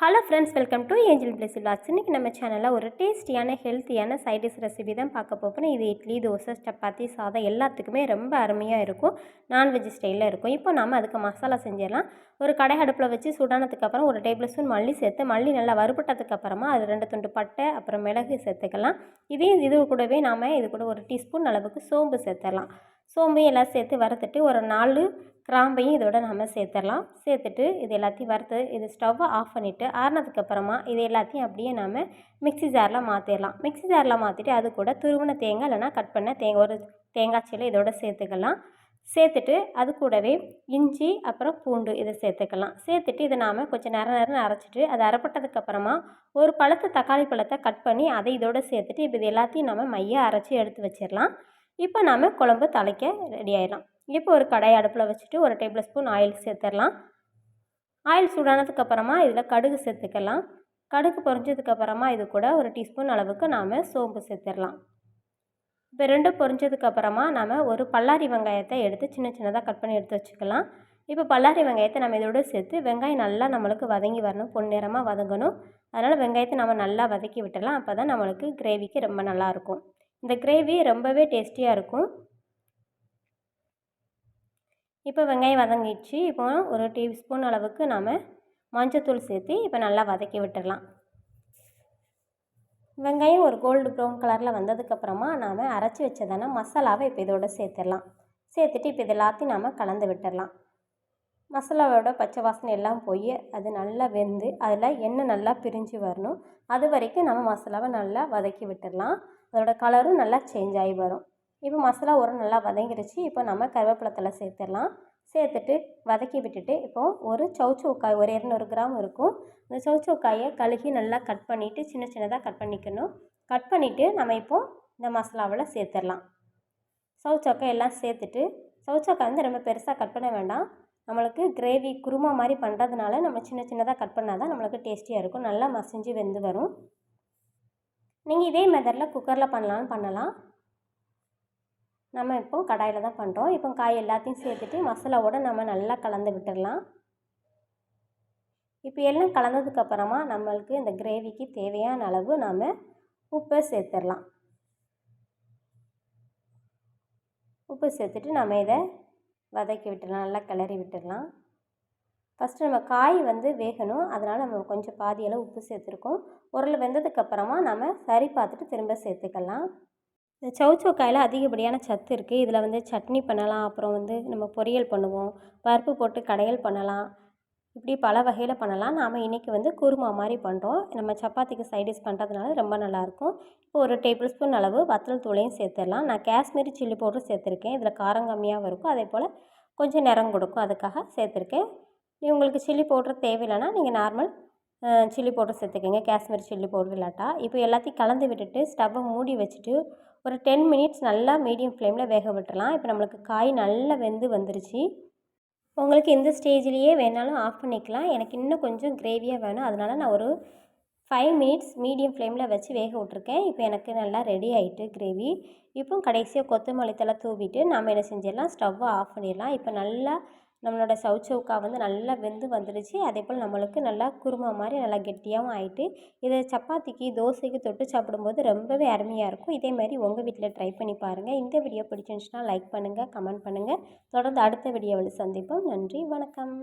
Hello friends welcome to angel plus vlogs இன்றைக்கி நம்ம சேனலில் ஒரு டேஸ்டியான ஹெல்த்தியான சைடிஷ் ரெசிபி தான் பார்க்க போகிறோம் இது இட்லி தோசை சப்பாத்தி சாதம் எல்லாத்துக்குமே ரொம்ப அருமையாக இருக்கும். நான்வெஜ் ஸ்டைலில் இருக்கும். இப்போ நாம் அதுக்கு மசாலா செஞ்சிடலாம். ஒரு கடை அடுப்பில் வச்சு சுடானதுக்கு அப்புறம் ஒரு டேபிள் ஸ்பூன் மல்லி சேர்த்து மல்லி நல்லா வறுபட்டதுக்கு அப்புறமா அது ரெண்டு துண்டு பட்டை அப்புறம் மிளகு சேர்த்துக்கலாம். இதே இது கூடவே நாம் இது கூட ஒரு டீஸ்பூன் அளவுக்கு சோம்பு சேர்த்துடலாம். சோம்பு எல்லாம் சேர்த்து வறுத்துட்டு ஒரு நாலு கிராம்பையும் இதோட நம்ம சேர்த்துடலாம். சேர்த்துட்டு இது எல்லாத்தையும் வறுத்து இது ஸ்டவ்வை ஆஃப் பண்ணிவிட்டு ஆறினதுக்கப்புறமா இது எல்லாத்தையும் அப்படியே நம்ம மிக்ஸி ஜாரில் மாற்றிடலாம் மிக்ஸி ஜாரில் மாற்றிட்டு அது கூட துருவின தேங்காய் இல்லைனா கட் பண்ண தேங்காய் ஒரு தேங்காய் சீலை இதோட சேர்த்துக்கலாம். சேர்த்துட்டு அது கூடவே இஞ்சி அப்புறம் பூண்டு இதை சேர்த்துக்கலாம். சேர்த்துட்டு இதை நாம் கொஞ்சம் நேரம் நேரம் அரைச்சிட்டு அது அரைப்பட்டதுக்கப்புறமா ஒரு பழத்தை தக்காளி பழத்தை கட் பண்ணி அதை இதோட சேர்த்துட்டு இப்போ இது எல்லாத்தையும் நம்ம மையாக அரைச்சி எடுத்து வச்சிடலாம். இப்போ நாம் குழம்பு தலைக்க ரெடி ஆகிடலாம் இப்போ ஒரு கடாய் அடுப்பில் வச்சுட்டு ஒரு டேபிள் ஸ்பூன் ஆயில் சேர்த்துடலாம். ஆயில் சூடானதுக்கப்புறமா இதில் கடுகு சேர்த்துக்கலாம். கடுகு பொரிஞ்சதுக்கப்புறமா இது கூட ஒரு டீஸ்பூன் அளவுக்கு நாம் சோம்பு சேர்த்துடலாம். இப்போ ரெண்டும் பொரிஞ்சதுக்கப்புறமா நாம் ஒரு பல்லாரி வெங்காயத்தை எடுத்து சின்ன சின்னதாக கட் பண்ணி எடுத்து வச்சுக்கலாம். இப்போ பல்லாரி வெங்காயத்தை நம்ம இதோடு சேர்த்து வெங்காயம் நல்லா நம்மளுக்கு வதங்கி வரணும். பொன்னிறமாக வதங்கணும். அதனால் வெங்காயத்தை நம்ம நல்லா வதக்கி விட்டுடலாம். அப்போ தான் நம்மளுக்கு கிரேவிக்கு ரொம்ப நல்லாயிருக்கும் இந்த கிரேவி ரொம்பவே டேஸ்டியாக இருக்கும். இப்போ வெங்காயம் வதங்கிடுச்சு. இப்போ ஒரு டீஸ்பூன் அளவுக்கு நாம் மஞ்சத்தூள் சேர்த்து இப்போ நல்லா வதக்கி விட்டுடலாம். வெங்காயம் ஒரு கோல்டு ப்ரௌன் கலரில் வந்ததுக்கப்புறமா நாம் அரைச்சி வச்சதான மசாலாவை இப்போ இதோட சேர்த்துடலாம். சேர்த்துட்டு இப்போ இது எல்லாத்தையும் நாம் கலந்து விட்டுடலாம். மசாலாவோட பச்சை வாசனை எல்லாம் போய் அது நல்லா வெந்து அதில் எண்ணெய் நல்லா பிரிஞ்சு வரணும். அது வரைக்கும் நம்ம மசாலாவை நல்லா வதக்கி விட்டுடலாம். அதோட கலரும் நல்லா சேஞ்ச் ஆகி வரும். இப்போ மசாலா உரம் நல்லா வதங்கிருச்சு. இப்போ நம்ம கருவேப்பிலத்தில் சேர்த்துடலாம். சேர்த்துட்டு வதக்கி விட்டுட்டு இப்போது ஒரு சௌச்சௌ ஒரு இரநூறு கிராம் இருக்கும். இந்த சௌச்சௌ கழுகி நல்லா கட் பண்ணிவிட்டு சின்ன சின்னதாக கட் பண்ணிக்கணும். கட் பண்ணிவிட்டு நம்ம இப்போது இந்த மசாலாவில் சேர்த்துடலாம். சௌச்சோக்காய் எல்லாம் சேர்த்துட்டு சௌச்சோக்காய் வந்து ரொம்ப பெருசாக கட் பண்ண வேண்டாம். நம்மளுக்கு கிரேவி குருமா மாதிரி பண்ணுறதுனால நம்ம சின்ன சின்னதாக கட் பண்ணால் தான் நம்மளுக்கு டேஸ்டியாக இருக்கும். நல்லா மசிஞ்சு வெந்து வரும். நீங்கள் இதே மெத்தடில் குக்கரில் பண்ணலான்னு பண்ணலாம். நம்ம இப்போ கடாயில் தான் பண்ணுறோம் இப்போ காய் எல்லாத்தையும் சேர்த்துட்டு மசாலாவோடு நம்ம நல்லா கலந்து விட்டுடலாம். இப்போ எல்லாம் கலந்ததுக்கப்புறமா நம்மளுக்கு இந்த கிரேவிக்கு தேவையான அளவு நாம் உப்பை சேர்த்துடலாம். உப்பு சேர்த்துட்டு நம்ம இதை வதக்கி விட்டுடலாம் நல்லா கிளறி விட்டுடலாம். ஃபஸ்ட்டு நம்ம காய் வந்து வேகணும். அதனால் நம்ம கொஞ்சம் பாதியளவு உப்பு சேர்த்துருக்கோம். உருளை வெந்ததுக்கப்புறமா நம்ம சரி பார்த்துட்டு திரும்ப சேர்த்துக்கலாம். இந்த சௌச்சௌ காயில் அதிகப்படியான சத்து இருக்குது இதில் வந்து சட்னி பண்ணலாம். அப்புறம் வந்து நம்ம பொரியல் பண்ணுவோம். பருப்பு போட்டு கடையல் பண்ணலாம். இப்படி பல வகையில் பண்ணலாம். நாம் இன்றைக்கி வந்து குருமா மாதிரி பண்ணுறோம் நம்ம சப்பாத்திக்கு சைடிஷ் பண்ணுறதுனால ரொம்ப நல்லாயிருக்கும் இப்போ ஒரு டேபிள் ஸ்பூன் அளவு வத்தல் தூளையும் சேர்த்துடலாம். நான் காஷ்மீரி சில்லி பவுடரும் சேர்த்துருக்கேன். இதில் காரம் கம்மியாகவும் இருக்கும். அதே போல் கொஞ்சம் நிறம் கொடுக்கும். அதுக்காக சேர்த்துருக்கேன். உங்களுக்கு சில்லி பவுட்ரு தேவையில்லைன்னா நீங்கள் நார்மல் சில்லி பவுடர் சேர்த்துக்கோங்க. காஷ்மீரி சில்லி பவுடர் இல்லாட்டா. இப்போ எல்லாத்தையும் கலந்து விட்டுட்டு ஸ்டவ்வை மூடி வச்சுட்டு ஒரு டென் மினிட்ஸ் நல்லா மீடியம் ஃப்ளேமில் வேக விட்டுறலாம். இப்போ நம்மளுக்கு காய் நல்லா வெந்து வந்துருச்சு. உங்களுக்கு இந்த ஸ்டேஜ்லேயே வேணாலும் ஆஃப் பண்ணிக்கலாம். எனக்கு இன்னும் கொஞ்சம் கிரேவியாக வேணும். அதனால் நான் ஒரு ஃபைவ் மினிட்ஸ் மீடியம் ஃப்ளேமில் வச்சு வேக விட்ருக்கேன் இப்போ எனக்கு நல்லா ரெடி ஆகிட்டு கிரேவி இப்போ கடைசியாக கொத்தமல்லி தலை தூவிட்டு நம்ம என்ன செஞ்சிடலாம்? ஸ்டவ்வை ஆஃப் பண்ணிடலாம். இப்போ நல்லா நம்மளோட சவுச்சவுக்கா வந்து நல்லா வெந்து வந்துடுச்சு. அதே போல் நம்மளுக்கு நல்லா குருமா மாதிரி நல்லா கெட்டியாகவும் ஆகிட்டு இதை சப்பாத்திக்கு தோசைக்கு தொட்டு சாப்பிடும்போது ரொம்பவே அருமையாக இருக்கும். இதே மாதிரி உங்கள் வீட்டில் ட்ரை பண்ணி பாருங்கள் இந்த வீடியோ பிடிச்சிருந்துச்சுன்னா லைக் பண்ணுங்கள் கமெண்ட் பண்ணுங்கள் தொடர்ந்து அடுத்த வீடியோவில் சந்திப்போம். நன்றி வணக்கம்.